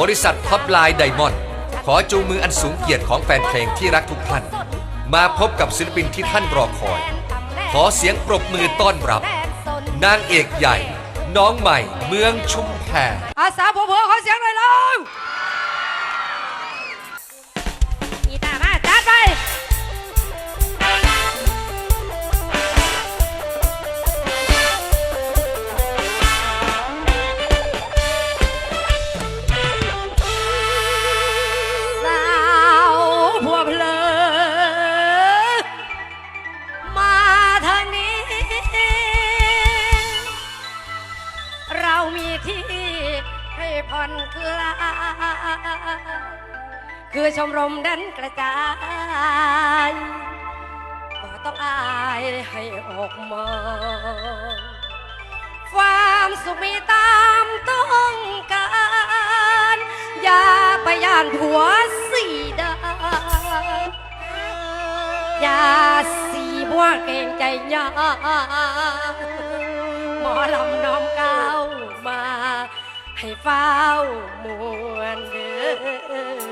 บริษัทท็อปไลน์ไดมอนด์ขอจูงมืออันสูงเกียรติของแฟนเพลงที่รักทุกท่าน มาพบกับศิลปินที่ท่านรอคอย ขอเสียงปรบมือต้อนรับ นางเอกใหญ่ น้องใหม่ เมืองชุมแพอาสาผมเพอขอเสียงหน่อยแล้ว คือชมรมนั้นกระจายบ่ต้องอายให้ออกมางความสุขมีตามต้องการอย่าไปย่านผัวสีดาอย่าสีบัวเก่งใจยาหมอลำน้อเก้ามา ให้เฝ้ามวนเด้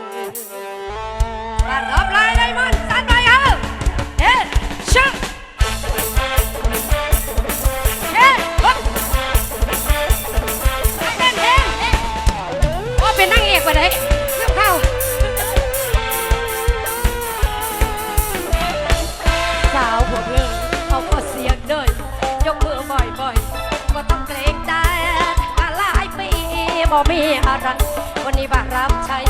อ ประดับลายไดมอนด์สันไปเอาเฮ้ชึบเฮ้ฮึบเต้นเต้นเอ๊ะโอ้เป็นนางเอกวะเลยเกเข้าสาวพวเลิกเขาก็เสีเด้ยยกมือบ่อยๆว่ต้องเกรงใจมาหลายปีบ่มีอะไรวันนี้บารับใช้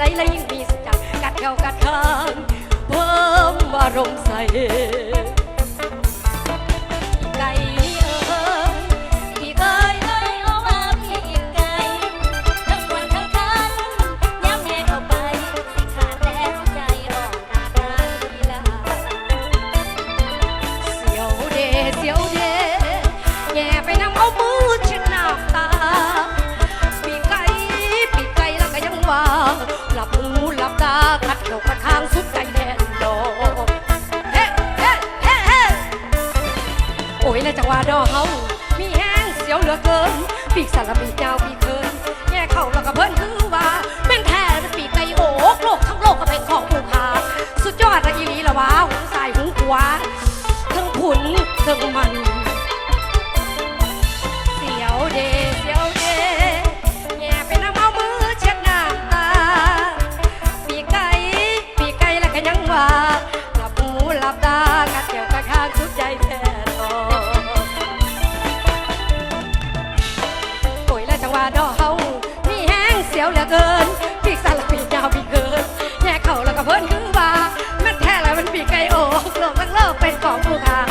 ใดและยิ่งมีสัจจะกัดเข่ากัดคางเพิ่มอารมณ์ใส่ ปีกสารมีเจ้าปีเคินแย่เข่าแล้วก็เพิ่นคือว่าเป็นแท้เป็นปีกไก่โอกโลกทั้งโลกก็เป็นของผู้พาสุดยอดระอีหลีละว้าหูสายหูขวาทั้งผุนทั้งมัน ทั้งโ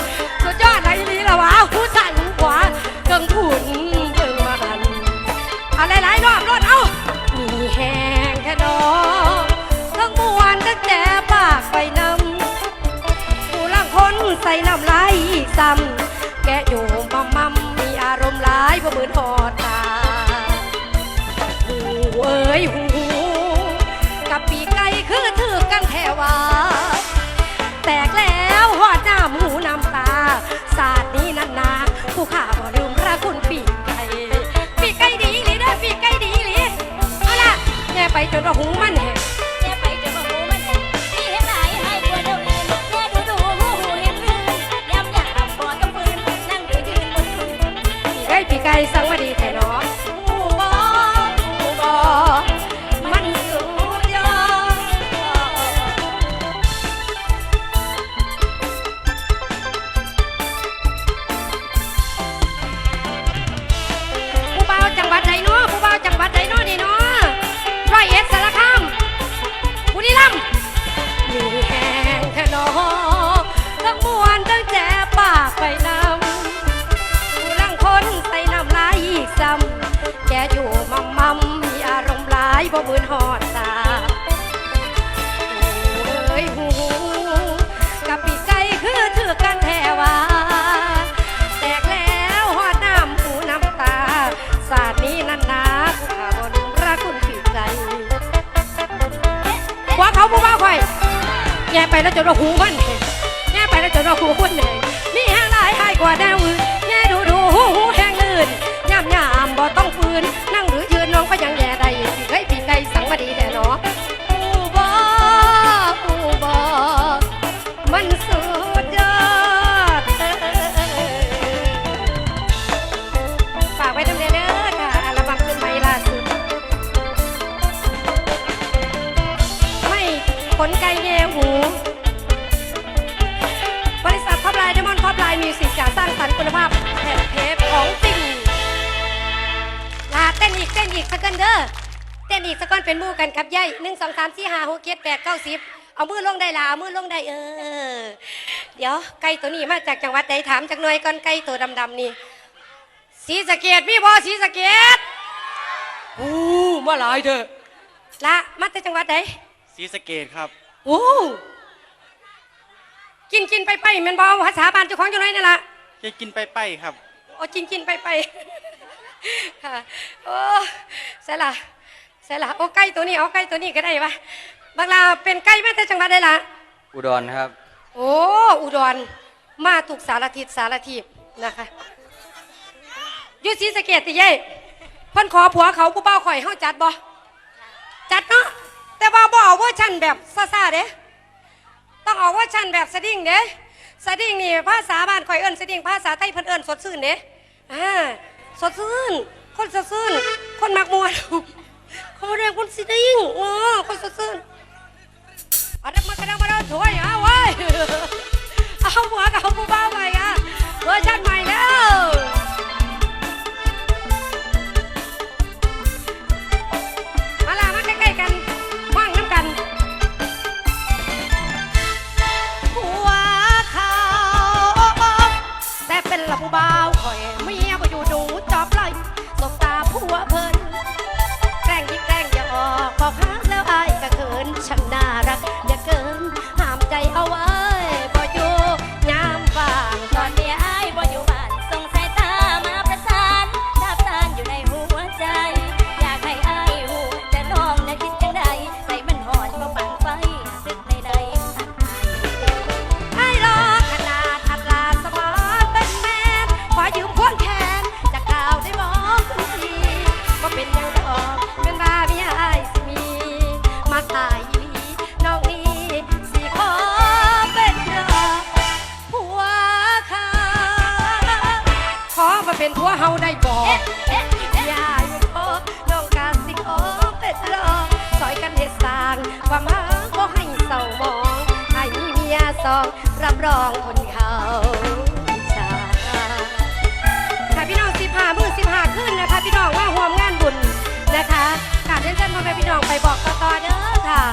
นว่าหูมันแหงแย่ไปจน ซ้ำแกอยู่มัมมัมมีอารมณ์ร้ายบ่มืนหอดตาเอ้ยหูกับปีไก่คือถือกันแทว่าแตกแล้วหอดน้ำหูน้ำตา ศาสตร์นี้นันนาผู้ข่าบลืมพระคุณปีไก่หัวเขาผู้ว่าคอยแย่ไปแล้วจนว่าหูมันแงแย่ไปแล้วจนว่าหูมันแหงมีห้างหลายให้กว่าแนวอื่นแย่ดูดูหูหู นไก่แง่หู บริษัทท็อปไลน์เดมอนท็อปไลน์มิวสิกจะสร้างสรรค์คุณภาพแผ่นเทปของจริงลาเต้นอีกเต้นอีกสักกันเด้อเต้นอีกสักก้อนเป็นหมู่กันครับย่ายหนึ่งสองสามสี่ห้าหกเจ็ดแปดเก้าสิบเอามือลงได้ละเอามือลงได้เออ เดี๋ยวไก่ตัวนี้มาจากจังหวัดใดถามจากหน่วยก่อนไก่ตัวดำๆนี่สีสะเกตมีบอสีสะเกตโอ้มาหลายเถอะละมาจากจังหวัดไห นศรีสะเกดครับ โอ้กินกินไปไปแมันบอภาษาบ้านเจ้าของจังไรนั่นล่ะจะกินไปไปครับ โอ้กินกินไปไปค่ะโอ้ใส่ละใส่ละโอ้ไก่ตัวนี้เอาไก่ตัวนี้ก็ได้ปะบางลาเป็นไก่มาจากจังหวัดใดล่ะอุดรครับ โอ้อุดรมาถูกสารทิศสารทิศนะคะอยุศรีสะเกดติเย่เพ่นขอผัวเขาผู้เป้าข่อยเฮาจัดบ่จัดเนาะ แต่ว่าบ่เอาเวอร์ชันแบบซ่าๆเด้ต้องเอาเวอร์ชันแบบสดิ้งเด้สดิ้งนี่ภาษาบ้านข่อยเอิ้นสดิ้งภาษาไทยเพิ่นเอิ้นสดชื่นเด้อ่าสดชื่น คนสดชื่น คนมักมวนเขาเรียกคนสดิ้งอ๋อคนสดชื่นอาดักมากระดังมาเดินถอยเอาไว้ยเอาหัวกับเอาผู้บ้าใหม่อะเวอร์ชันใหม่แล้ว บ่าวคอยเมียบ่อยู่ดูจอบไล่สบตาผัวเพิ่นแกล้งยิ่งแกล้งอย่าออกพอค้างแล้วอายก็เขินช่างน่ารักอย่าเกินห้ามใจเอาไว้ บอกต่อๆเด้อค่ะ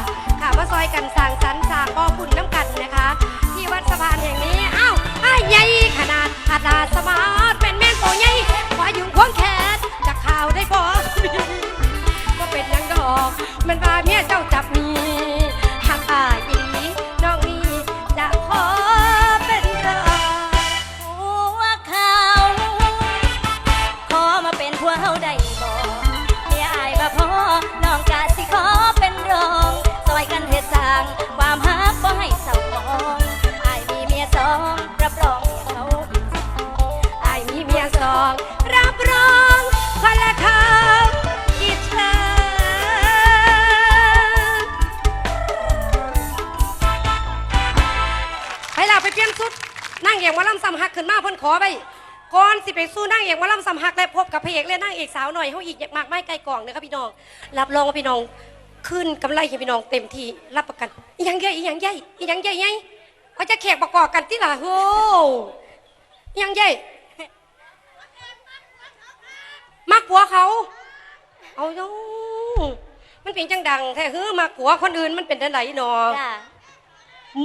ค่ะมาซอยกันสร้างสรรค์สร้างบ่อบุญน้ำกันนะคะ ที่วัดสะพานแห่งนี้อ้าวไอ้ใหญ่ขนาดขนาดสมาร์ทเป็นแม่นโตใหญ่ขวายุงควงแขนจะข่าวได้บ่ก็เป็นยังดอก มันว่าเมียเจ้าจับมี นั่งเอกมาลำซ้ำฮักขึ้นมาเพิ่นขอไปก่อนสิไปสู้นั่งเอกมาลำซ้ำฮักและพบกับพระเอกและนางเอกสาวหน่อยเฮาอีกมากไม่ไกลกล่องนะครับพี่น้องรับรองว่าพี่น้องขึ้นกำไรให้พี่น้องเต็มที่รับประกันอีหยังใหญ่อีหยังใหญ่อีหยังใหญ่ใหญ่เขาจะแขกประกอบกันที่ล่ะโหอีหยังใหญ่มักผัวเขา เอาโยมันเป็นจังดังแท้เฮ้อมักผัวคนอื่นมันเป็นจังไดหนอจ้ะ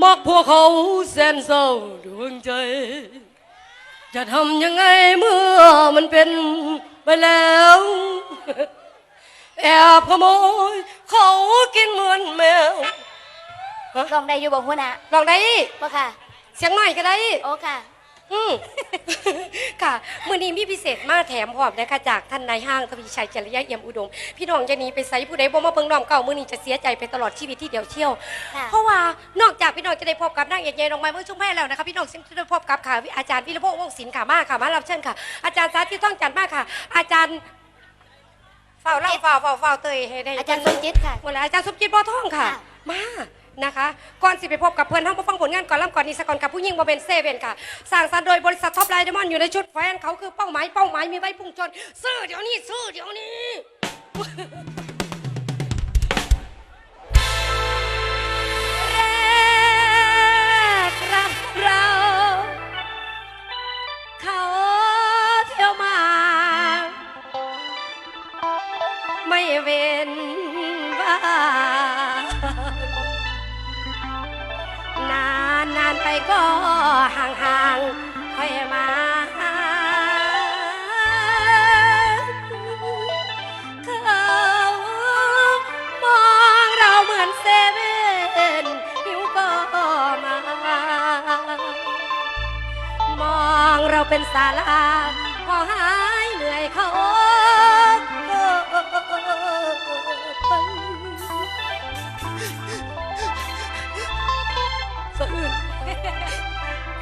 มักผัวเขาแสนเศร้าดวงใจ จะทำยังไงเมื่อมันเป็นไปแล้ว แอบขโมยเขากินเหมือนแมวลองได้อยู่บ่หัวหน้าลองได้บ่ค่ะ เสียงหน่อยก็ได้ โอ้ค่ะ อืมค่ะมือนี้มีพิเศษมาแถมพร้อมนะคะจากท่านนายห้างทวีชัยจริยะเอี่ยมอุดม พี่น้องจะหนีไปไสผู้ใดบ่มาเบิ่งน้อมเก่ามือนี้จะเสียใจไปตลอดชีวิตที่เดียวเที่ยว ค่ะ เพราะว่านอกจากพี่น้องจะได้พบกับนางเอกใหญ่น้องไม้เมื่อช่วงแม่แล้วนะคะพี่น้องจะได้พบกับค่ะอาจารย์วิรพงษ์วงศ์ศิลป์ค่ะมาค่ะมารับเชิญค่ะ อาจารย์สาธิตต้องจันทร์มากค่ะ อาจารย์เฝ้าเล่าเฝ้าเฝ้าเฝ้าเตยให้ได้อาจารย์สมจิตค่ะหมดแล้วอาจารย์สมจิตบ่อทองค่ะ ค่ะ มา นะคะก่อนสิไปพบกับเพื่อนทั้งผู้ฟังผลงานก่อนล่ำก่อนนี้สก่อนกับผู้หญิงโมเบนเซเว่นค่ะสร้างสรรค์โดยบริษัทท็อปไลน์เดมอนอยู่ในชุดแฟนเขาคือเป้าหมายเป้าหมายมีไว้พุ่งชน ซื้อเดี๋ยวนี้ซื้อเดี๋ยวนี้ ไปก็ห่างห่างๆค่อยมาเขามองเราเหมือนเซเว่นหิวก็มามองเราเป็นสาราพอหายเหนื่อยเขา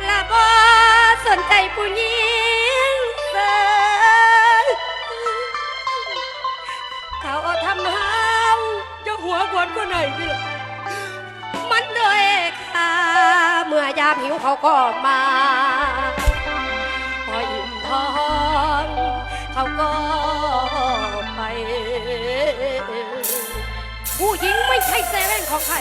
ละบอสนใจผู้หญิงเสิร์เขาทำหาวจะหัวกวนก็ไหนพี่ล่ะมันเลยค่ะ เมื่อยามหิวเขาก็มาพออิ่มท้องเขาก็ไป ผู้หญิงไม่ใช่เซเว่นของใคร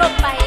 ก็ไป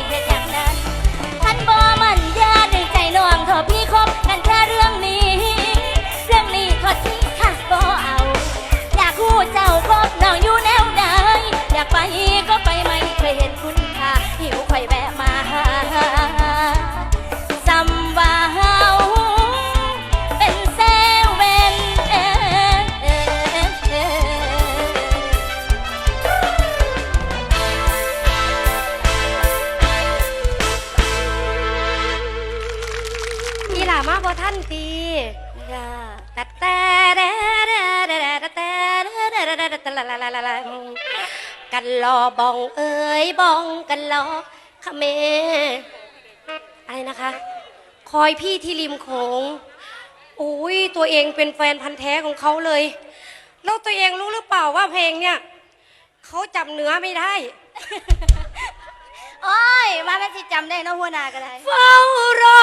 บองเอ้ยบองกันรอขะเมอะไรนะคะ คอยพี่ที่ริมโขงอุ้ยตัวเองเป็นแฟนพันธ์แท้ของเขาเลยแล้วตัวเองรู้หรือเปล่าว่าเพลงเนี่ยเขาจำเนื้อไม่ได้ โอ้ยมาแม่สิจำได้เนาะหัวหน้าก็ได้เฝ้ารอ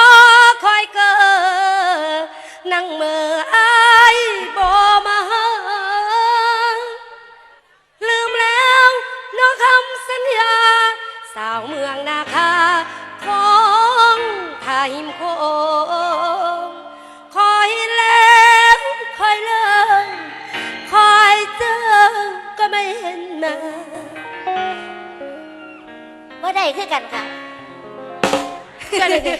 คอยเกิดนั่งเมื่ออายบ่มา คำสัญญา สาวเมืองนาคาของทาหิมโคงคอยแล้วคอยเลิกคอยเจอก็ไม่เห็นมาว่าได้คือกันค่ะก็เลยดิ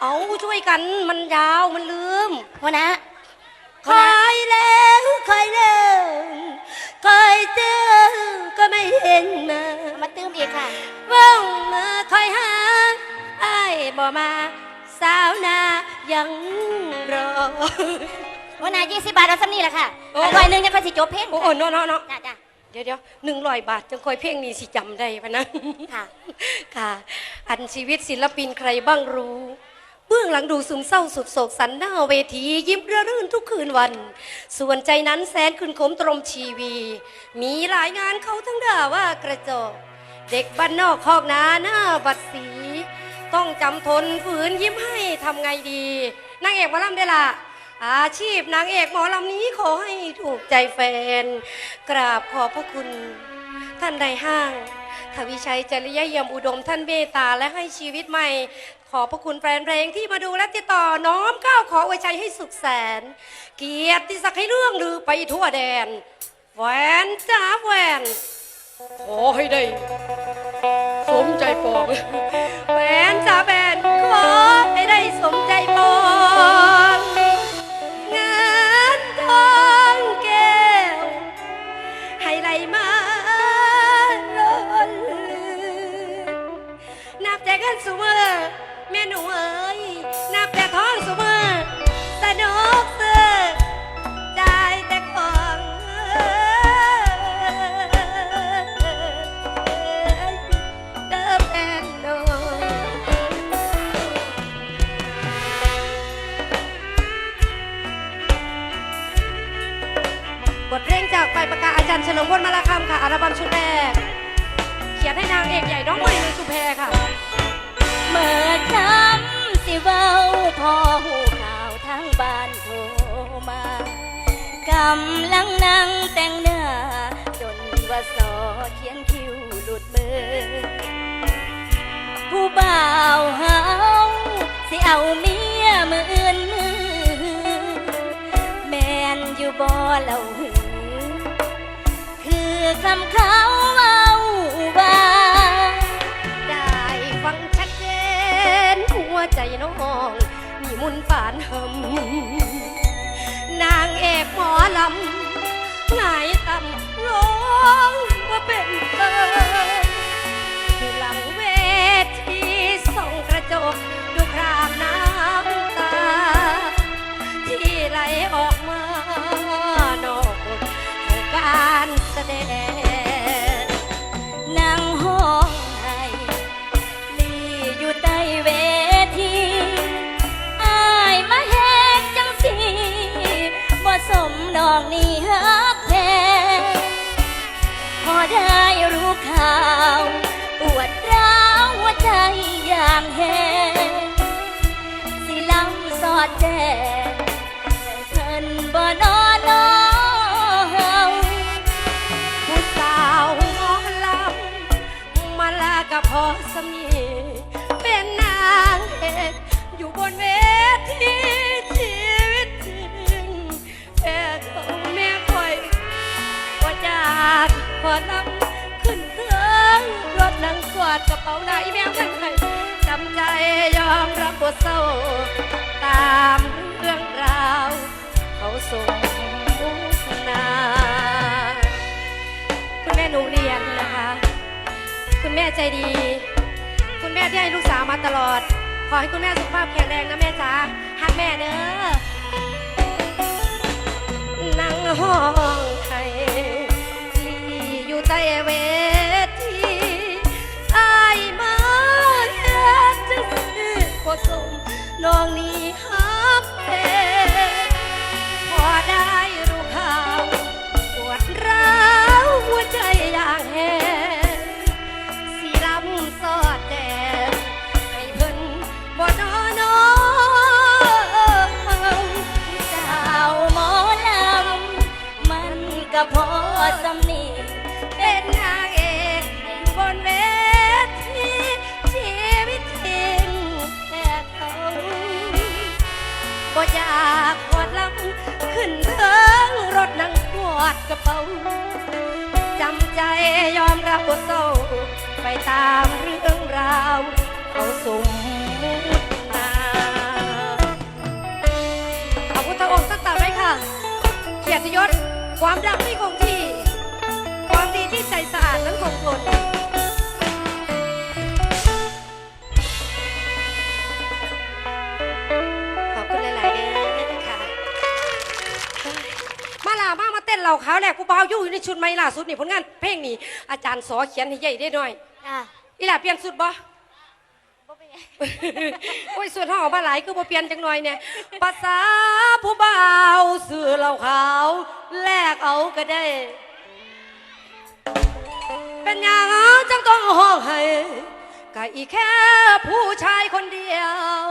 เอาช่วยกันมันยาวมันลืมหัวหน้าคอยแล้วคอยเลิก คอยเจอก็ไม่เห็นมาเอามาตื้มอีกค่ะ ว่างมาคอยหาไอ้ายบ่มา สาวนายังรอหัวหน้า20บาทเอาซ้ำนี่แหละค่ะโอ้ ร้อยหนึงยังค่อยสิจบเพลงโอ้โอ้เนาะเนาะเนาะจ้าจ้า เดี๋ยวเดี๋ยวหนึ่งร้อยบาทจังคอยเพลงนี้สิจำได้ปะนะค่ะ ค่ะ อันชีวิตศิลปินใครบ้างรู้ เบื้องหลังดูซึมเศร้าสุดโศกสันหน้าเวที ยิ้มระรื่นทุกคืนวัน ส่วนใจนั้นแสนคืนขมตรมชีวี มีหลายงานเขาทั้งด่าว่ากระจอกเด็กบ้านนอกคอกนาหน้าบัดสี ต้องจำทนฝืนยิ้มให้ทำไงดีนางเอกหมอลำได้ละอาชีพนางเอกหมอลำนี้ขอให้ถูกใจแฟน กราบขอบพระคุณ ท่านใดห้างทวิชัยจริยยมอุดมท่านเมตตาและให้ชีวิตใหม่ ขอพระคุณแฟนเพลงที่มาดูและติดต่อน้อมก้าวขออวยชัยให้สุขแสน เกียรติศักดิ์ให้เรื่องลือไปทั่วแดนแหวนจ้าแหวนขอให้ได้สมใจปองแหวนจ้าแหวนขอให้ได้สมใจปอง ประกาศอาจารย์เฉลิมพลมาลาคำค่ะอัลบั้มชุดแรก เขียนให้นางเอกใหญ่น้องใหม่ลุยสุแพรค่ะ เมื่อคำสิเว้าพอหูข่าวทั้งบ้านโทรมากำลังนั่งแต่งหน้าจนว่าสอเขียนคิ้วหลุดมือ ผู้บ่าวเฮาสิเอาเมียมืออื่นมือ แมนอยู่บ่เล่าหื อคือคำเขาเว้าว่า ได้ฟังชัดเจนหัวใจน้องมีมุนปานหำนางเอกหมอลำหงายต่ำร้องว่าเป็นเธออยู่หลังเวทีส่องกระจกดูคราบน้ำตา ที่ไหลออกมานอกของการ แจ้งเพิ่นบ่นอนน้องผู้สาวหมอลำมาลากับพอสมีเป็นนางเอกอยู่บนเวทีชีวิตจริงแต่เขาแม่คอยว่าจากพอลำขึ้นเครื่องรถนังกวดกระเป๋าหน้าอีแมวกันให้จำใจยอมรับบทเศร้า แม่ใจดี คุณแม่ที่ให้ลูกสาวมาตลอด ขอให้คุณแม่สุขภาพแข็งแรงนะแม่จ๋าฮักแม่เด้อนั่งห้องไทยที่อยู่ใต้เวทีอายมาเฮ็ดจังสิบ่สมน้องนี้ฮักแท้ พอสำนีเป็นนางเอกบนเวทีชีวิตจริงแค่เขาบ่อยากปวดลำขึ้นเทิงรถนั่งปวดกระเป๋าจำใจยอมรับบทเศร้าไปตามเรื่องราวเขาสมมุตินาขอบคุทระองค์สักต่อด้วยค่ะ เกียรติยศ ความรักไม่คงที่ ความดีที่ใจสะอาดนั้นคงทนขอบคุณหลายๆเด้อค่ะมาล่ะมามาเต้นเหล่าขาวแหลกกูเบาอยู่อยู่ในชุดใหม่ล่าสุดนี่ผลงานเพลงนี่อาจารย์สอเขียนให้ใหญ่ได้หน่อยจ้าอีหล่ะเปลี่ยนสุดบ่ บ่เป็นไง โอ้ยส่วนห้องออกมาหลายคือบ่เปลี่ยนจังหน่อยเนี่ยภาษาผู้บ่าวสื่อเหล่าขาว แลกเอาก็ได้ เป็นอย่างจังต้องห้องให้ก็อีแค่ผู้ชายคนเดียว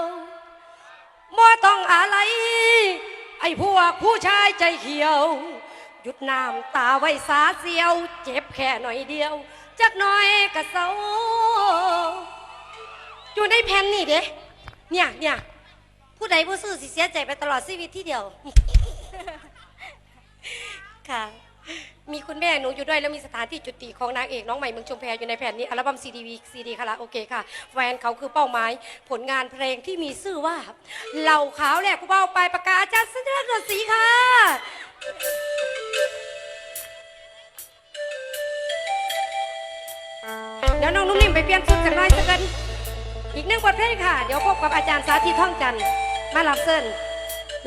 บ่ต้องอะไร ไอ้พวกผู้ชายใจเขียว หยุดน้ำตาไว้สาเสียว เจ็บแค่หน่อยเดียว จักหน่อยก็เศร้าอยู่ในแผ่นนี่เด้เนี่ยเนี่ย ผู้ใดผู้ซื้อสิเสียใจไปตลอดชีวิตที่เดียว ค่ะ มีคุณแม่หนูอยู่ด้วยแล้วมีสถานที่จุติของนางเอกน้องใหม่เมืองชุมแพอยู่ในแผ่นนี้อัลบั้มซีดีวีซีดีคาราโอเกะค่ะแฟนเขาคือเป้าหมาย ผลงานเพลงที่มีชื่อว่า เหล่าขาวแหลกผู้เบ้าไปประกาศจัดสัญลักษณ์สีค่ะ เดี๋ยวน้องนุ่มนิ่มไปเปลี่ยนชุดกันหน่อยสักกันอีกหนึ่งบทเพลงค่ะ เดี๋ยวพบกับอาจารย์สาธิตท่องจันทร์ มาลับเส้น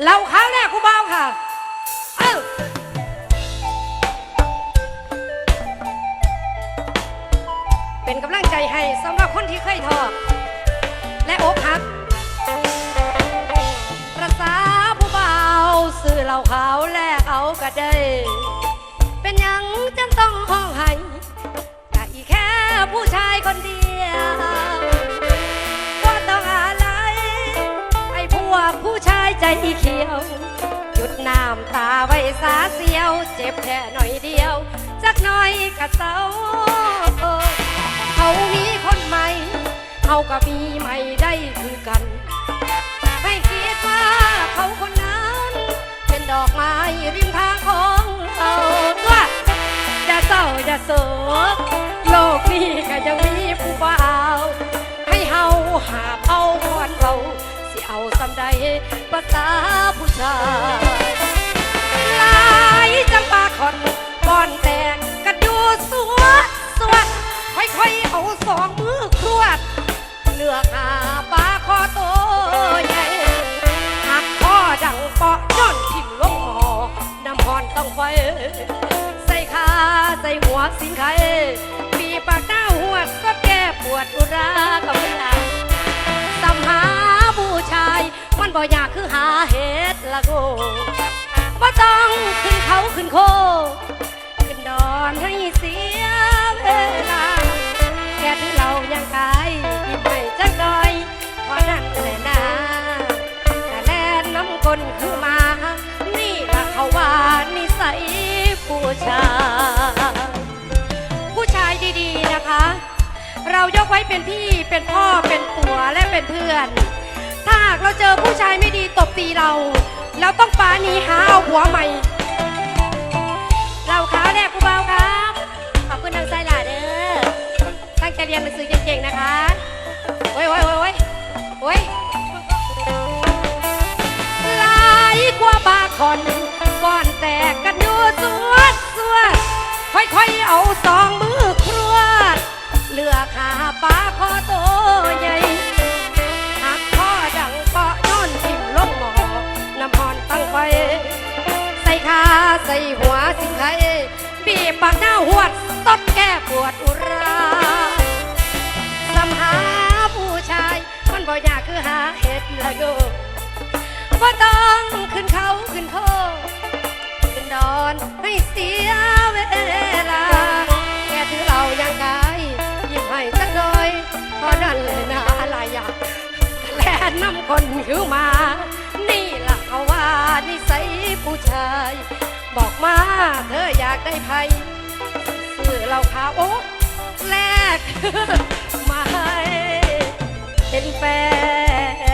เหล่าขาวแหลกผู้เบ้าค่ะ เอ้าเป็นกำลังใจให้สำหรับคนที่เคยท้อและอกหักประสาผู้เบาสื่อเหล่าขาวแลกเอาก็ได้เป็นยังจังต้องห้องให้ก็อีแค่ผู้ชายคนเดียว ใจเขียว หยุดน้ำตาไว้สาเสียว เจ็บแค่หน่อยเดียวจักหน่อยกะเศร้าเขามีคนใหม่เขาก็มีใหม่ได้คือกัน ให้คิดว่าเขาคนนั้น เป็นดอกไม้ริมทางของเราตัวอย่าเศร้าอย่าโศกโลกนี้ก็ยังมีผู้บ่าว ให้เฮาหาเเอาสำใดภาษาผู้ชายหลายจังปาคอนก่อนแตงกันอยู่สวดสวดค่อยๆเอาสองมือครวด เลือกหาปลาคอโตใหญ่หักคอดังเปาะย้อนทิ่มลงหมอน้ำพรต้องไฟใส่ขาใส่หัวสิงไข่ปีปากหน้าหัวก็แก้ปวดอุรากับเวลาสำหา มันบ่อยากคือหาเห็ดละโกบ่ต้องขึ้นเขาขึ้นโค ขึ้นดอนให้เสียเวลาแค่ที่เรายังกายยิ้มให้จักหน่อยเพราะนั้นแหละนะแต่แลนน้ำคนคือมา นี่ละเขาว่านิสัยผู้ชาย ผู้ชายดีๆนะคะ เรายกไว้เป็นพี่เป็นพ่อเป็นผัวและเป็นเพื่อนากเราเจอผู้ชายไม่ดีตบตีเรา เราต้องปาหนีหาเอาหัวใหม่ เราขาวแดกผู้เบาครับ ขอบคุณทางไซลาเด้อตั้งใจเรียนหนังสือเก่งๆนะคะโอ้ยโอ้ยโอ้ยโอ้ยโอ้ยลายกว่าบาคอนก่อนแตกกันอยู่สวดสวดค่อยๆเอาสองมือครวดเลือขาปลาคอโตใหญ่ ใส่ขาใส่หัวสิงไข่บีบปากหน้าหวดตดแก้ปวดอุราสำหาผู้ชาย มันบ่อยากคือหาเห็ดละโยก็ต้องขึ้นเขาขึ้นโคขึ้นดอนให้เสียเวลาแกถือเรายังกายยิ้มให้สักหน่อยพราะนั่นเลยนะอะไรอยากแลน้ำคนหิวมา เขาว่านิสัยผู้ชาย บอกมาเธออยากได้ไพ่ซื้อเหล้าขาวโอ้แลกมาให้เป็นแฟน